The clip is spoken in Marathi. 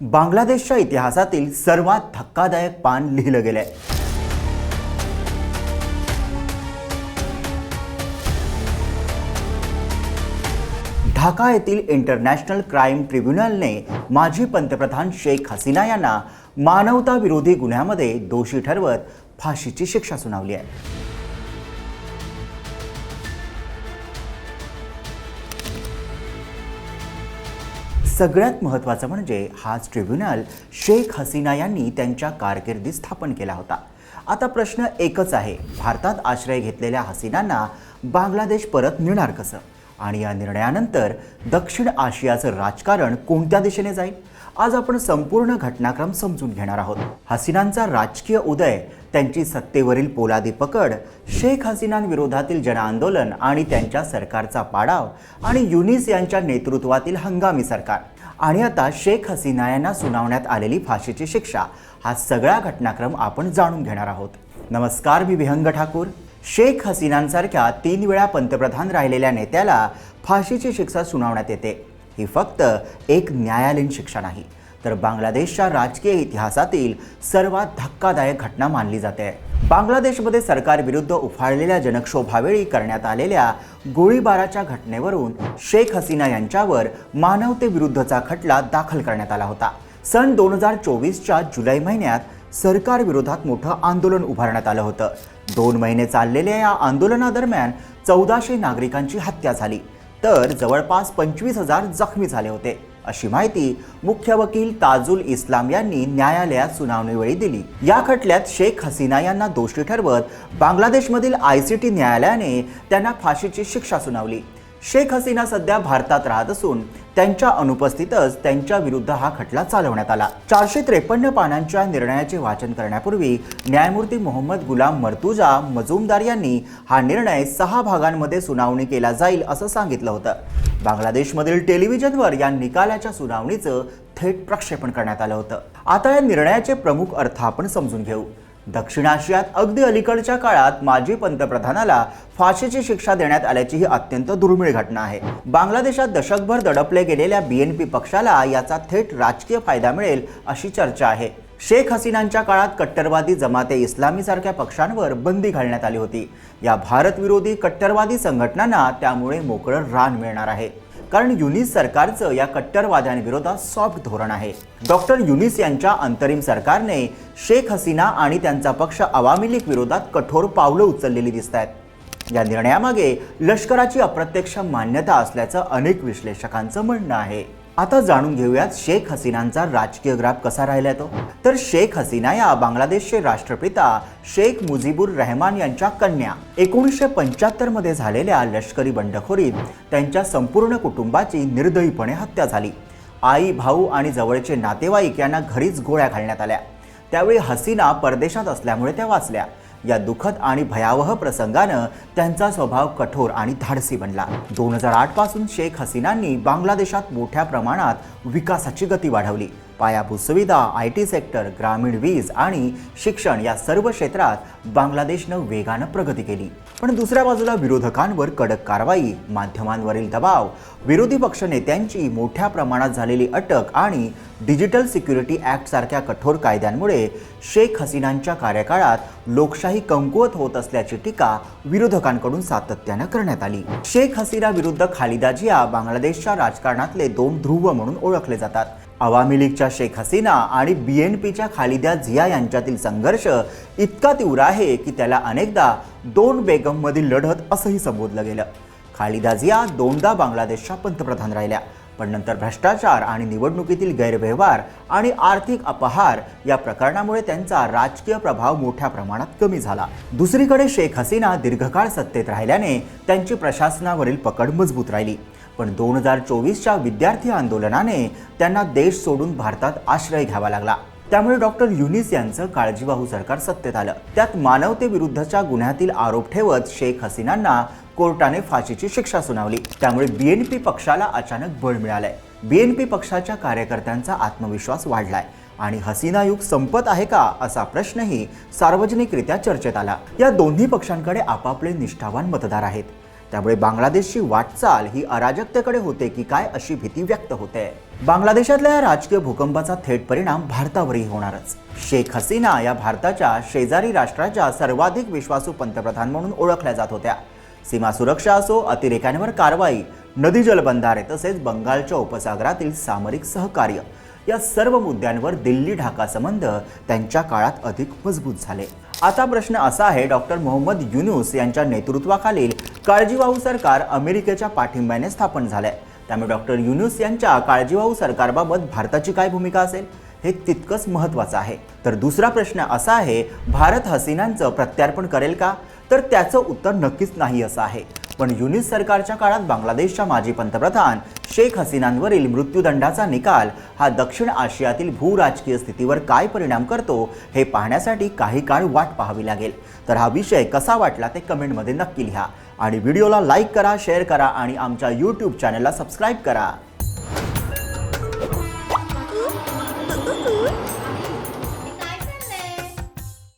बांगलादेशच्या इतिहासातील सर्वात धक्कादायक पान लिहिलं गेलंय. ढाका येथील इंटरनॅशनल क्राईम ट्रिब्युनलने माजी पंतप्रधान शेख हसीना यांना मानवताविरोधी गुन्ह्यामध्ये दोषी ठरवत फाशीची शिक्षा सुनावली आहे. सगळ्यात महत्त्वाचं म्हणजे हाच ट्रिब्युनल शेख हसीना यांनी त्यांच्या कारकिर्दीत स्थापन केला होता. आता प्रश्न एकच आहे भारतात आश्रय घेतलेल्या हसीनांना बांगलादेश परत मिळणार कसं? आणि या निर्णयानंतर दक्षिण आशियाचं राजकारण कोणत्या दिशेने जाईल? आज आपण संपूर्ण घटनाक्रम समजून घेणार आहोत. हसीनांचा राजकीय उदय त्यांची सत्तेवरील पोलादी पकड शेख हसीनांविरोधातील जनआंदोलन आणि त्यांच्या सरकारचा पाडाव आणि युनिस यांच्या नेतृत्वातील हंगामी सरकार. आणि आता शेख हसीना यांना सुनावण्यात आलेली फाशीची शिक्षा हा सगळा घटनाक्रम आपण जाणून घेणार आहोत. नमस्कार मी विहंग ठाकूर. शेख हसीनांसारख्या तीन वेळा पंतप्रधान राहिलेल्या नेत्याला फाशीची शिक्षा सुनावण्यात येते. ही फक्त एक न्यायालयीन शिक्षा नाही तर बांगलादेशच्या राजकीय इतिहासातील सर्वात धक्कादायक घटना मानली जाते. बांगलादेशमध्ये सरकारविरुद्ध उफाळलेल्या जनक्षोभावेळी करण्यात आलेल्या गोळीबाराच्या घटनेवरून शेख हसीना यांच्यावर मानवतेविरुद्धचा खटला दाखल करण्यात आला होता. सन दोन हजार चोवीसच्या जुलै महिन्यात सरकारविरोधात मोठं आंदोलन उभारण्यात आलं होतं. दोन महिने चाललेल्या या आंदोलनादरम्यान चौदाशे नागरिकांची हत्या झाली. तर जवळपास पंचवीस हजार जखमी झाले होते. अशी माहिती मुख्य वकील ताजुल इस्लाम यांनी न्यायालयात सुनावणीवेळी दिली. या खटल्यात शेख हसीना यांना दोषी ठरवत बांगलादेशमधील आय सी टी न्यायालयाने त्यांना फाशीची शिक्षा सुनावली. शेख हसीना सध्या भारतात राहत असून त्यांच्या अनुपस्थितच त्यांच्या विरुद्ध हा खटला चालवण्यात आला. चारशे त्रेपन्न पानांच्या निर्णयाचे वाचन करण्यापूर्वी न्यायमूर्ती मोहम्मद गुलाम मर्तुजा मजुमदार यांनी हा निर्णय सहा भागांमध्ये सुनावणी केला जाईल असं सांगितलं होतं. बांगलादेशमधील टेलिव्हिजनवर या निकालाच्या सुनावणीचं थेट प्रक्षेपण करण्यात आलं होतं. आता या निर्णयाचे प्रमुख अर्थ आपण समजून घेऊ. दक्षिण आशियात अगदी अलीकडच्या काळात माजी पंतप्रधानाला फाशीची शिक्षा देण्यात आल्याची ही अत्यंत दुर्मिळ घटना आहे. बांगलादेशात दशकभर दडपले गेलेल्या बी एन पी पक्षाला याचा थेट राजकीय फायदा मिळेल अशी चर्चा आहे. शेख हसीनांच्या काळात कट्टरवादी जमाते इस्लामी सारख्या पक्षांवर बंदी घालण्यात आली होती. या भारतविरोधी कट्टरवादी संघटनांना त्यामुळे मोकळं रान मिळणार आहे. कारण युनिस सरकारचं या कट्टरवाद्यांविरोधात सॉफ्ट धोरण आहे. डॉक्टर युनिस यांच्या अंतरिम सरकारने शेख हसीना आणि त्यांचा पक्ष आवामी लीग विरोधात कठोर पावलं उचललेली दिसत आहेत. या निर्णयामागे लष्कराची अप्रत्यक्ष मान्यता असल्याचं अनेक विश्लेषकांचं म्हणणं आहे. आता जाणून घेऊयात शेख हसीनांचा राजकीय ग्राफ कसा राहिला तो. तर शेख हसीना या बांगलादेशचे राष्ट्रपिता शेख मुजीबुर रहमान यांच्या कन्या. एकोणीसशे पंच्याहत्तरमध्ये झालेल्या लष्करी बंडखोरीत त्यांच्या संपूर्ण कुटुंबाची निर्दयीपणे हत्या झाली. आई भाऊ आणि जवळचे नातेवाईक यांना घरीच गोळ्या घालण्यात आल्या. त्यावेळी हसीना परदेशात असल्यामुळे त्या वाचल्या. या दुःखद आणि भयावह प्रसंगानं त्यांचा स्वभाव कठोर आणि धाडसी बनला. दोन हजार आठपासून शेख हसीनांनी बांगलादेशात मोठ्या प्रमाणात विकासाची गती वाढवली. पायाभूत सुविधा आय टी सेक्टर ग्रामीण वीज आणि शिक्षण या सर्व क्षेत्रात बांगलादेशनं वेगानं प्रगती केली. पण दुसऱ्या बाजूला विरोधकांवर कडक कारवाई माध्यमांवरील दबाव विरोधी पक्षनेत्यांची मोठ्या प्रमाणात झालेली अटक आणि डिजिटल सिक्युरिटी ॲक्टसारख्या कठोर कायद्यांमुळे शेख हसीनांच्या कार्यकाळात लोकशाही कमकुवत होत असल्याची टीका विरोधकांकडून सातत्यानं करण्यात आली. शेख हसीना विरुद्ध खालिदा जिया बांगलादेशच्या राजकारणातले दोन ध्रुव म्हणून ओळखले जातात. आवामी लीगच्या शेख हसीना आणि बी एन पीच्या खालिदा झिया यांच्यातील संघर्ष इतका तीव्र आहे की त्याला अनेकदा दोन बेगममधील लढत असंही संबोधलं गेलं. खालिदा झिया दोनदा बांगलादेशच्या पंतप्रधान राहिल्या. पण नंतर भ्रष्टाचार आणि निवडणुकीतील गैरव्यवहार आणि आर्थिक अपहार या प्रकरणामुळे त्यांचा राजकीय प्रभाव मोठ्या प्रमाणात कमी झाला. दुसरीकडे शेख हसीना दीर्घकाळ सत्तेत राहिल्याने त्यांची प्रशासनावरील पकड मजबूत राहिली. पण दोन हजार चोवीसच्या विद्यार्थी आंदोलनाने त्यांना देश सोडून भारतात आश्रय घ्यावा लागला. त्यामुळे डॉक्टर युनिस यांचं काळजीवाहू सरकार सत्तेत आलं. त्यात मानवतेविरुद्धच्या गुन्ह्यातील आरोप ठेवत शेख हसीनांना कोर्टाने फाशीची शिक्षा सुनावली. त्यामुळे बीएनपी पक्षाला अचानक बळ मिळालंय. बीएनपी पक्षाच्या कार्यकर्त्यांचा आत्मविश्वास वाढलाय. आणि हसीना युग संपत आहे का असा प्रश्नही सार्वजनिकरित्या चर्चेत आला. या दोन्ही पक्षांकडे आपापले निष्ठावान मतदार आहेत. त्यामुळे बांगलादेशची वाटचाल ही अराजकतेकडे होते की काय अशी भीती व्यक्त होते. बांगलादेशातल्या या राजकीय भूकंपाचा थेट परिणाम भारतावरही होणारच. शेख हसीना या भारताच्या शेजारी राष्ट्राच्या सर्वाधिक विश्वासू पंतप्रधान म्हणून ओळखल्या जात होत्या. सीमा सुरक्षा असो अतिरेक्यांवर कारवाई नदी जलबंधारे तसेच बंगालच्या उपसागरातील सामरिक सहकार्य या सर्व मुद्द्यांवर दिल्ली ढाका संबंध त्यांच्या काळात अधिक मजबूत झाले. आता प्रश्न असा आहे डॉक्टर मोहम्मद युनुस यांच्या नेतृत्वाखालील काळजीवाहू सरकार अमेरिकेच्या पाठिंब्याने स्थापन झालंय. त्यामुळे डॉक्टर युनुस यांच्या काळजीवाहू सरकारबाबत भारताची काय भूमिका असेल हे तितकंच महत्त्वाचं आहे. तर दुसरा प्रश्न असा आहे भारत हसीनांचं प्रत्यार्पण करेल का? तर त्याचं उत्तर नक्कीच नाही असं आहे. पण युनिस सरकारच्या काळात बांगलादेशच्या माजी पंतप्रधान शेख हसीनांवरील मृत्यूदंडाचा निकाल हा दक्षिण आशियातील भूराजकीय स्थितीवर काय परिणाम करतो हे पाहण्यासाठी काही काळ वाट पाहावी लागेल. तर हा विषय कसा वाटला ते कमेंटमध्ये नक्की लिहा. आणि व्हिडिओला लाईक करा शेअर करा आणि आमच्या यूट्यूब चॅनलला सबस्क्राईब करा.